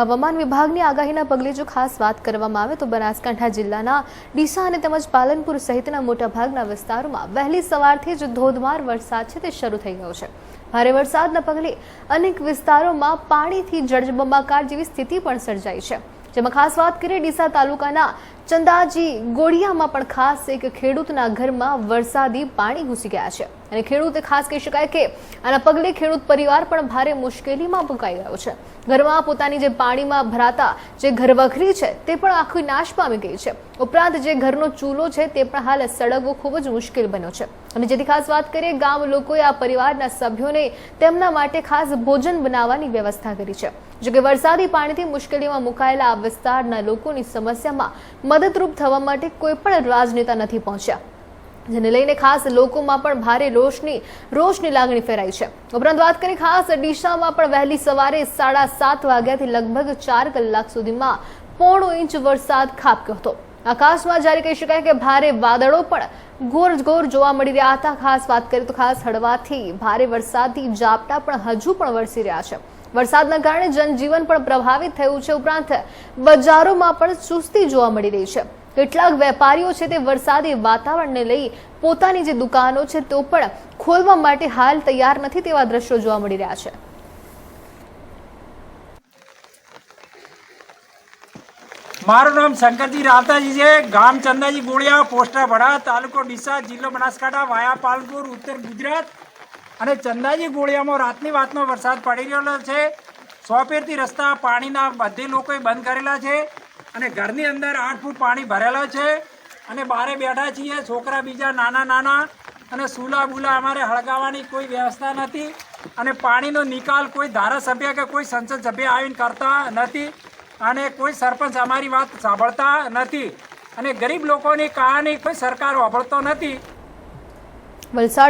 હવામાન વિભાગની આગાહીના પગલે જો ખાસ વાત કરવામાં આવે તો બનાસકાંઠા જિલ્લાના ડીસા અને તેમજ પાલનપુર સહિતના મોટાભાગના વિસ્તારોમાં વહેલી સવારથી જ ધોધમાર વરસાદ છે તે શરૂ થઈ ગયો છે. ભારે વરસાદના પગલે અનેક વિસ્તારોમાં પાણીથી જળબંબાકાર જેવી સ્થિતિ પણ સર્જાઈ છે. જેમાં ખાસ વાત કરીએ ડીસા તાલુકાના ચંદાજી ગોળિયામાં પણ ખાસ એક ખેડૂતના ઘરમાં વરસાદી પાણી ઘૂસી ગયા છે. અને ખેડૂતે ખાસ કહી શકાય કે આના પગલે ખેડૂત પરિવાર પણ ભારે મુશ્કેલીમાં મુકાઈ ગયો છે. ઘરમાં પોતાની જે પાણીમાં ભરાતા જે ઘરવખરી છે તે પણ આખી નાશ પામી ગઈ છે. ઉપરાંત જે ઘરનો ચૂલો છે તે પણ હાલ સળગવો ખૂબ જ મુશ્કેલ બન્યો છે. અને જેથી ખાસ વાત કરીએ, ગામ લોકોએ આ પરિવારના સભ્યોને તેમના માટે ખાસ ભોજન બનાવવાની વ્યવસ્થા કરી છે. જો કે વરસાદી પાણીથી મુશ્કેલીમાં મુકાયેલા આ વિસ્તારના લોકોની સમસ્યામાં મદદરૂપ થવા માટે કોઈ પણ રાજનેતા નથી પહોંચ્યા. જેને લઈને ખાસ લોકોમાં પણ ભારે રોષની રોષની લાગણી ફેરાઈ છે. ઉપરાંત વાત કરીએ ખાસ ડીસામાં પણ વહેલી સવારે સાડા સાત વાગ્યાથી લગભગ ચાર કલાક સુધીમાં પોણો ઇંચ વરસાદ ખાબક્યો હતો. આકાશમાં જ્યારે કહી શકાય કે ભારે વાદળો પણ ગોર ગોર જોવા મળી રહ્યા હતા. ખાસ વાત કરીએ તો ખાસ હળવાથી ભારે વરસાદથી ઝાપટા પણ હજુ પણ વરસી રહ્યા છે. વરસાદના કારણે જનજીવન પણ પ્રભાવિત થયું છે. ઉપરાંત બજારોમાં પણ ચુસ્તી જોવા મળી રહી છે. કેટલાક વેપારીઓ છે તે વરસાદી વાતાવરણને લઈ પોતાની જે દુકાનો છે તો પણ ખોલવા માટે હાલ તૈયાર નથી તેવા દ્રશ્યો જોવા મળી રહ્યા છે. મારું નામ શંકરજી રાવતાજી છે. ગામ ચંદાજી ગોળિયા, પોસ્ટા ભડા, તાલુકો ડીસા, જિલ્લો બનાસકાંઠા, વાયા, પાલનપુર, ઉત્તર ગુજરાત. અને ચંદાજી ગોળિયામાં રાતની વાતનો વરસાદ પડી રહ્યો છે. સોપેરથી રસ્તા પાણીના બધે લોકોએ બંધ કરેલા છે અને ઘરની અંદર આઠ ફૂટ પાણી ભરેલા છે. અને બારે બેઠા છીએ, છોકરા બીજા, નાના નાના અને સુલા બુલા અમારે હળગાવવાની કોઈ વ્યવસ્થા નથી. અને પાણીનો નિકાલ કોઈ ધારાસભ્ય કે કોઈ સંસદ સભ્ય આવીને કરતા નથી અને કોઈ સરપંચ અમારી વાત સાંભળતા નથી. અને ગરીબ લોકોની કહાની કોઈ સરકાર વાપરતો નથી. વલસાડ